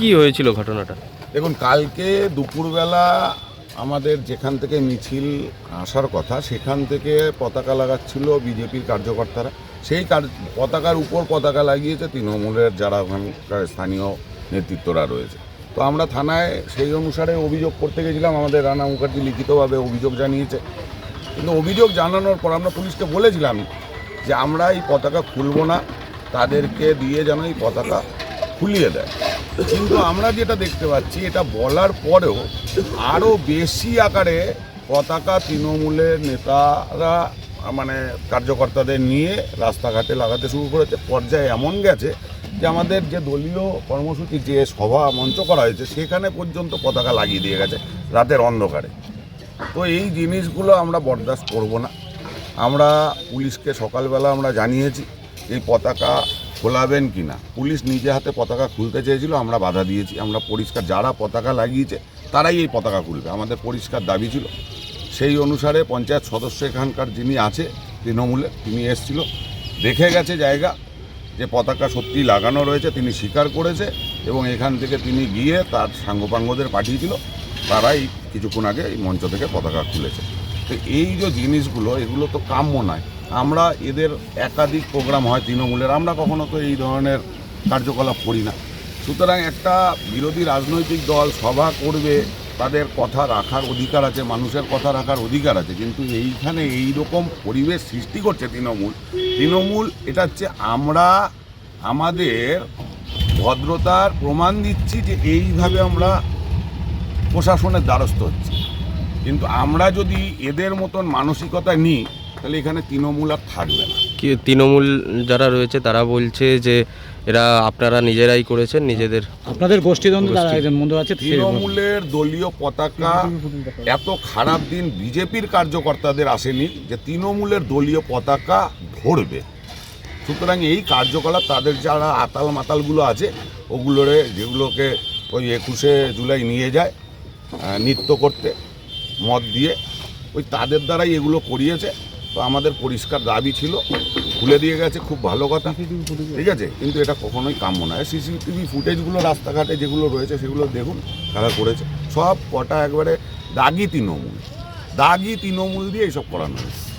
কি হয়েছিল ঘটনাটা? দেখুন, কালকে দুপুরবেলা আমাদের যেখান থেকে মিছিল আসার কথা, সেখান থেকে পতাকা লাগাচ্ছিল বিজেপির কার্যকর্তারা। সেই কার- পতাকার উপর পতাকা লাগিয়েছে তৃণমূলের যারা ওখানকার স্থানীয় নেতৃত্বরা রয়েছে। তো আমরা থানায় সেই অনুসারে অভিযোগ করতে গেছিলাম, আমাদের রানা মুখার্জি লিখিতভাবে অভিযোগ জানিয়েছে। কিন্তু অভিযোগ জানানোর পর আমরা পুলিশকে বলেছিলাম যে আমরা এই পতাকা খুলব না, তাদেরকে দিয়ে যেন এই পতাকা খুলিয়ে দেয়। কিন্তু আমরা যেটা দেখতে পাচ্ছি, এটা বলার পরেও আরও বেশি আকারে পতাকা তৃণমূলের নেতারা মানে কার্যকর্তাদের নিয়ে রাস্তাঘাটে লাগাতে শুরু করেছে। পর্যায়ে এমন গেছে যে আমাদের যে দলীয় কর্মসূচি, যে সভা মঞ্চ করা হয়েছে, সেখানে পর্যন্ত পতাকা লাগিয়ে দিয়ে গেছে রাতের অন্ধকারে। তো এই জিনিসগুলো আমরা বরদাস্ত করব না। আমরা পুলিশকে সকালবেলা আমরা জানিয়েছি, এই পতাকা খোলাবেন কি না পুলিশ নিজে হাতে পতাকা খুলতে চেয়েছিল, আমরা বাধা দিয়েছি। আমরা পরিষ্কার যারা পতাকা লাগিয়েছে, তারাই এই পতাকা খুলবে। আমাদের পরিষ্কার দাবি ছিল। সেই অনুসারে পঞ্চায়েত সদস্য এখানকার যিনি আছে, তৃণমূলে, তিনি এসছিল। দেখে গেছে জায়গা, যে পতাকা সত্যি লাগানো রয়েছে, তিনি স্বীকার করেছে এবং এখান থেকে তিনি গিয়ে তার সাঙ্গপাঙ্গদের পাঠিয়েছিল। তারাই কিছুক্ষণ আগে এই মঞ্চ থেকে পতাকা খুলেছে। তো এই যে জিনিসগুলো, এগুলো তো কাম্য নয়। আমরা এদের একাধিক প্রোগ্রাম হয় তৃণমূলের। আমরা কখনো তো এই ধরনের কার্যকলাপ করি না। সুতরাং একটা বিরোধী রাজনৈতিক দল সভা করবে, তাদের কথা রাখার অধিকার আছে, মানুষের কথা রাখার অধিকার আছে। কিন্তু এইখানে এই রকম পরিবেশ সৃষ্টি করছে তৃণমূল। তৃণমূল এটা হচ্ছে আমরা, আমাদের ভদ্রতার প্রমাণ দিচ্ছি যে এইভাবে আমরা প্রশাসনের দ্বারস্থ হচ্ছি। কিন্তু আমরা যদি এদের মতন মানসিকতা নিই তাহলে এখানে তৃণমূল আর থাকবে না। কি তৃণমূল যারা রয়েছে তারা বলছে যে এরা আপনারা নিজেরাই করেছেন নিজেদের আপনাদের গোষ্ঠীদ্বন্দ্ব তারা একজন বন্ধু আছে তৃণমূলের দলীয় পতাকা এত খারাপ দিন বিজেপির কার্যকর্তাদের আসেনি যে তৃণমূলের দলীয় পতাকা ধরবে। সুতরাং এই কার্যকলাপ তাদের যারা আতাল মাতালগুলো আছে ওগুলোরে যেগুলোকে ওই একুশে জুলাই নিয়ে যায় নৃত্য করতে মদ দিয়ে ওই তাদের দ্বারাই এগুলো করিয়েছে। তো আমাদের পরিষ্কার দাবি ছিল খুলে দিয়ে গেছে খুব ভালো কথা। ঠিক আছে কিন্তু এটা কখনোই কাম্য নয় সিসিটিভি ফুটেজগুলো রাস্তাঘাটে যেগুলো রয়েছে সেগুলো দেখুন কারা করেছে। সব কটা একবারে দাগি তৃণমূল। দাগি তৃণমূল দিয়ে এইসব করানো হয়েছে।